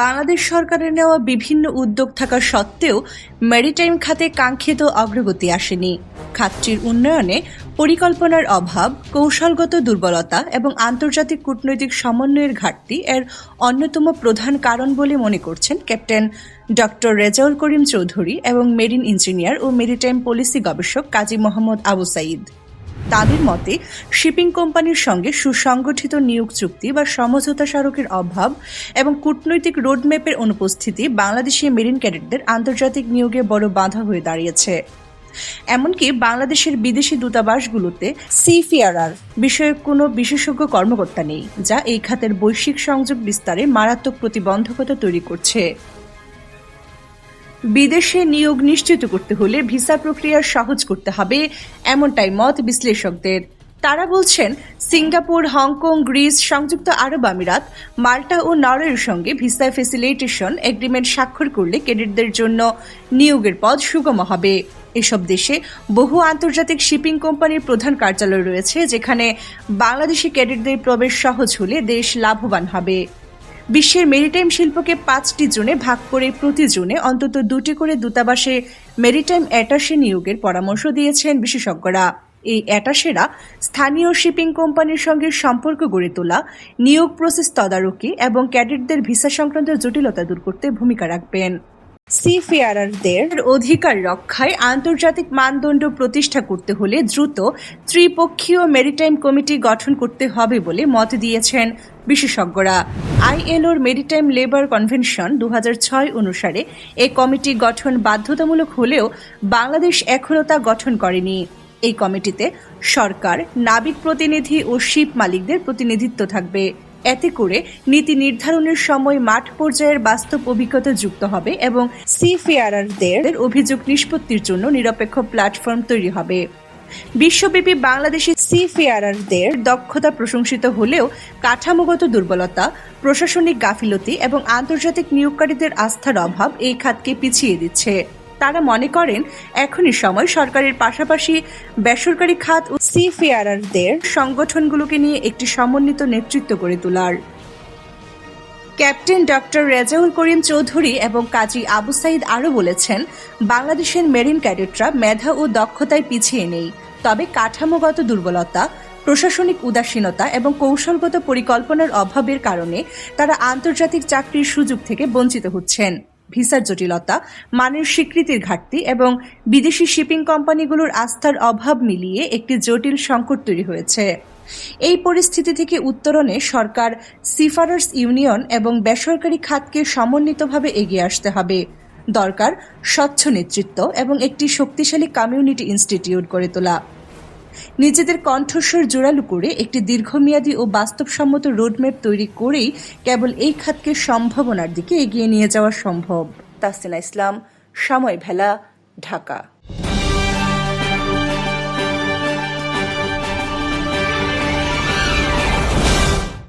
বাংলাদেশ সরকারের নেওয়া বিভিন্ন উদ্যোগ থাকা সত্ত্বেও ম্যারিটাইম খাতে কাঙ্ক্ষিত অগ্রগতি আসেনি। খাতটির উন্নয়নে পরিকল্পনার অভাব, কৌশলগত দুর্বলতা এবং আন্তর্জাতিক কূটনৈতিক সমন্বয়ের ঘাটতি এর অন্যতম প্রধান কারণ বলে মনে করছেন ক্যাপ্টেন ডক্টর রেজাউল করিম চৌধুরী এবং মেরিন ইঞ্জিনিয়ার ও মেরিটাইম পলিসি গবেষক কাজী মোহাম্মদ আবু সাইদ। তাদের মতে শিপিং কোম্পানির সঙ্গে সুসংগঠিত নিয়োগ চুক্তি বা সমঝোতা স্মারকের অভাব এবং কূটনৈতিক রোডম্যাপের অনুপস্থিতি বাংলাদেশি মেরিন ক্যাডেটদের আন্তর্জাতিক নিয়োগে বড় বাধা হয়ে দাঁড়িয়েছে। এমনকি বাংলাদেশের বিদেশি দূতাবাসগুলোতে সিফিআরআর বিষয়ক কোনো বিশেষজ্ঞ কর্মকর্তা নেই, যা এই খাতের বৈশ্বিক সংযোগ বিস্তারে মারাত্মক প্রতিবন্ধকতা তৈরি করছে। বিদেশে নিয়োগ নিশ্চিত করতে হলে ভিসা প্রক্রিয়া সহজ করতে হবে, এমনটাই মত বিশ্লেষকদের। তারা বলছেন, সিঙ্গাপুর, হংকং, গ্রিস, সংযুক্ত আরব আমিরাত, মাল্টা ও নরওয়ের সঙ্গে ভিসা ফেসিলিটেশন এগ্রিমেন্ট স্বাক্ষর করলে ক্যাডেটদের জন্য নিয়োগের পথ সুগম হবে। এসব দেশে বহু আন্তর্জাতিক শিপিং কোম্পানির প্রধান কার্যালয় রয়েছে, যেখানে বাংলাদেশি ক্যাডেটদের প্রবেশ সহজ হলে দেশ লাভবান হবে। বিশ্বের মেরিটাইম শিল্পকে পাঁচটি জোনে ভাগ করে প্রতি জোনে অন্তত দুটি করে দূতাবাসে মেরিটাইম অ্যাটাশে নিয়োগের পরামর্শ দিয়েছেন বিশেষজ্ঞরা। এই অ্যাটাশেরা স্থানীয় শিপিং কোম্পানির সঙ্গে সম্পর্ক গড়ে তোলা, নিয়োগ প্রসেস তদারকি এবং ক্যাডেটদের ভিসা সংক্রান্ত জটিলতা দূর করতে ভূমিকা রাখবেন। সিফেয়ারদের অধিকার রক্ষায় আন্তর্জাতিক মানদণ্ড প্রতিষ্ঠা করতে হলে দ্রুত ত্রিপক্ষীয় মেরিটাইম কমিটি গঠন করতে হবে বলে মত দিয়েছেন বিশেষজ্ঞরা। আইএলওর মেরিটাইম লেবার কনভেনশন দু হাজার ছয় অনুসারে এ কমিটি গঠন বাধ্যতামূলক হলেও বাংলাদেশ এখনও তা গঠন করেনি। এই কমিটিতে সরকার, নাবিক প্রতিনিধি ও শিপ মালিকদের প্রতিনিধিত্ব থাকবে। এতে করে নীতি নির্ধারণের সময় মাঠ পর্যায়ের বাস্তব অভিজ্ঞতা যুক্ত হবে এবং সিফেয়ারদের অভিযোগ নিষ্পত্তির জন্য নিরপেক্ষ প্ল্যাটফর্ম তৈরি হবে। বিশ্বব্যাপী বাংলাদেশি সিফেয়ারদের দক্ষতা প্রশংসিত হলেও কাঠামোগত দুর্বলতা, প্রশাসনিক গাফিলতি এবং আন্তর্জাতিক নিয়োগকারীদের আস্থার অভাব এই খাতকে পিছিয়ে দিচ্ছে। তারা মনে করেন এখনই সময় সরকারের পাশাপাশি বেসরকারি খাত ও সিফেয়ারদের সংগঠনগুলোকে নিয়ে একটি সমন্বিত নেতৃত্ব গড়ে তোলার। ক্যাপ্টেন ডক্টর রেজাউল করিম চৌধুরী এবং কাজী আবু সাইদ আরও বলেছেন, বাংলাদেশের মেরিন ক্যাডেটরা মেধা ও দক্ষতায় পিছিয়ে নেই। তবে কাঠামোগত দুর্বলতা, প্রশাসনিক উদাসীনতা এবং কৌশলগত পরিকল্পনার অভাবের কারণে তারা আন্তর্জাতিক চাকরির সুযোগ থেকে বঞ্চিত হচ্ছেন। ভিসার জটিলতা, মানের স্বীকৃতির ঘাটতি এবং বিদেশি শিপিং কোম্পানিগুলোর আস্থার অভাব মিলিয়ে একটি জটিল সংকট তৈরি হয়েছে। এই পরিস্থিতি থেকে উত্তরণে সরকার সিফারার্স ইউনিয়ন এবং বেসরকারি খাতকে সমন্বিতভাবে এগিয়ে আসতে হবে। দরকার স্বচ্ছ নেতৃত্ব এবং একটি শক্তিশালী কমিউনিটি ইনস্টিটিউট গড়ে তোলা। নিজেদের কণ্ঠস্বর জোরালো করে একটি দীর্ঘমেয়াদী ও বাস্তবসম্মত রোডম্যাপ তৈরি করেই কেবল এই খাতকে সম্ভাবনার দিকে এগিয়ে নিয়ে যাওয়া সম্ভব। তাসিনা ইসলাম, সময় ভেলা, ঢাকা।